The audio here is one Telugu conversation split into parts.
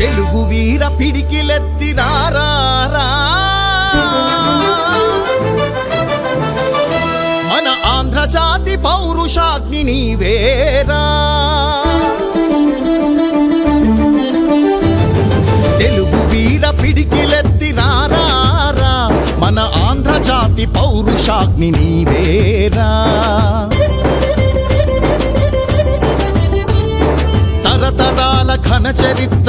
తెలుగు వీర పిడికిలెత్తి రారా మన ఆంధ్ర జాతి పౌరుషాగ్ని నీవేరా తెలుగు వీర పిడికిలెత్తి రారా మన ఆంధ్ర జాతి పౌరుషాగ్ని నీవేరా తరతరాల ఘన చరిత్ర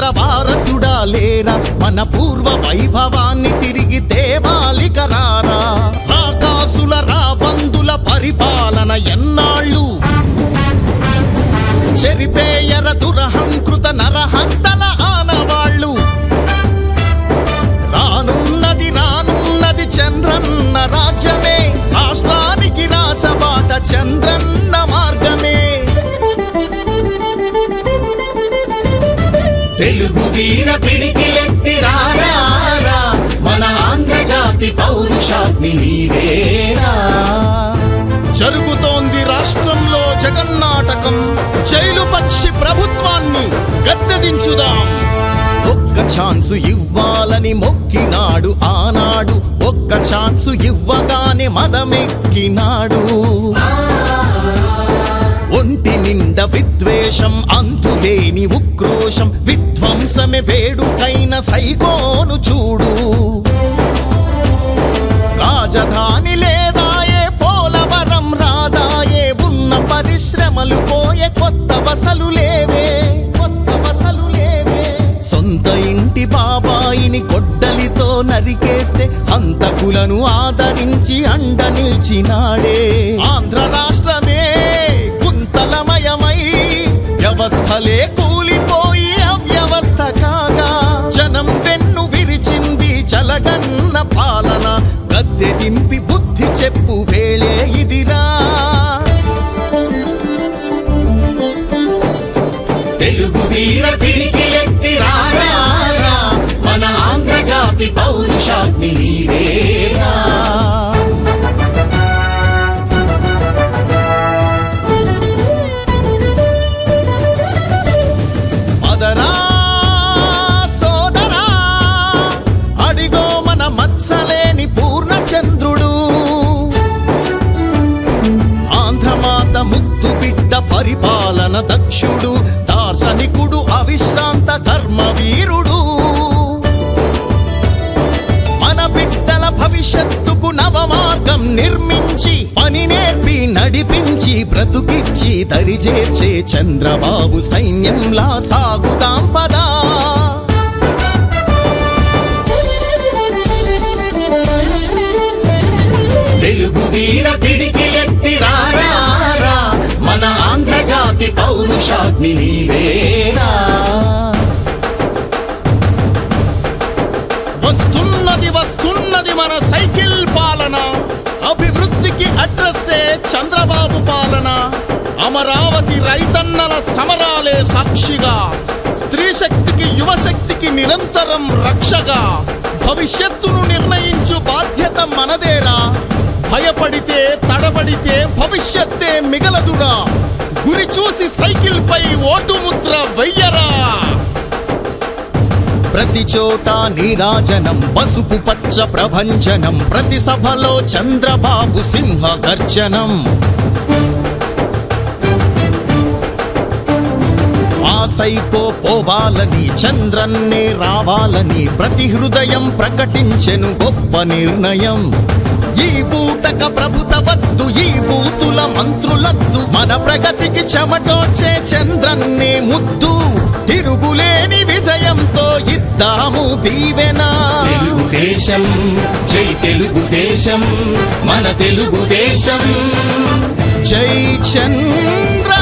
మన పూర్వ వైభవాన్ని తిరిగి తేవాలి కరారా రాకాసుల రాబందుల పరిపాలన ఎన్నాళ్ళు? చెరిపేయరదు తెలుగు వీర పిడికిలెత్తి రారా మన ఆంధ్రజాతి పౌరుషాగ్ని నీవేరా జరుగుతోంది రాష్ట్రంలో జగన్నాటకం. జైలు పక్షి ప్రభుత్వాన్ని గద్దెదించుదాం. ఒక్క ఛాన్సు ఇవ్వాలని మొక్కినాడు ఆనాడు. ఒక్క ఛాన్సు ఇవ్వగానే మదమెక్కినాడు. ఒంటి నిండా విద్వేషం అంతులేని ఉక్రోషం ఆమె వేడుకైన సైకోను చూడు. రాజధాని లేదాయే పోలవరం రాదాయే ఉన్న పరిశ్రమలు పోయే కొత్త వసలు లేవే. కొత్త వసలు లేవే. సొంత ఇంటి బాబాయిని గొడ్డలితో నరికేస్తే హంతకులను ఆదరించి అండ నిలిచినాడే. ఆంధ్ర రాష్ట్రమే గుంతలమయమై వ్యవస్థలే లేకు గద్దె దింపి బుద్ధి చెప్పు వేళే ఇదిరా. తెలుగు వీర పిడికి ఎత్తిరారా మన ఆంధ్ర జాతి పౌరుషాగ్ని పరిపాలన దక్షుడు దార్శనికుడు అవిశ్రాంత ధర్మవీరుడు మన బిడ్డల భవిష్యత్తుకు నవమార్గం నిర్మించి పని నేర్పి నడిపించి బ్రతుకిచ్చి దరిజేర్చే చంద్రబాబు సైన్యంలా సాగుదాం పదా. పౌరుషాగ్ని నీవేనా వస్తున్నది వస్తున్నది మన సైకిల్ పాలన. అభివృద్ధికి అడ్రస్సే చంద్రబాబు పాలన. అమరావతి రైతన్నల సమరాలే సాక్షిగా. స్త్రీ శక్తికి యువశక్తికి నిరంతరం రక్షగా. భవిష్యత్తును నిర్ణయించు బాధ్యత మనదేరా. భయపడితే తడబడితే భవిష్యత్తే మిగలదురా. చూసి సైకిల్ పై ఓటు ముద్ర వెయ్యరా? ప్రతి చోట నీరాజనం పసుపు పచ్చ ప్రభంజనం ప్రతి సభలో చంద్రబాబు సింహ గర్జనం. ఆ పోవాలని చంద్రన్నే రావాలని ప్రతి హృదయం ప్రకటించెను గొప్ప నిర్ణయం. ఈ బూటక ప్రభుతవద్దు ఈ బూతుల మంత్రులద్దు. మన ప్రగతికి చెమటోచే చంద్రన్నే ముద్దు. తిరుగులేని విజయంతో ఇద్దాము దీవెనా. తెలుగుదేశం జై తెలుగుదేశం మన తెలుగుదేశం జై చంద్ర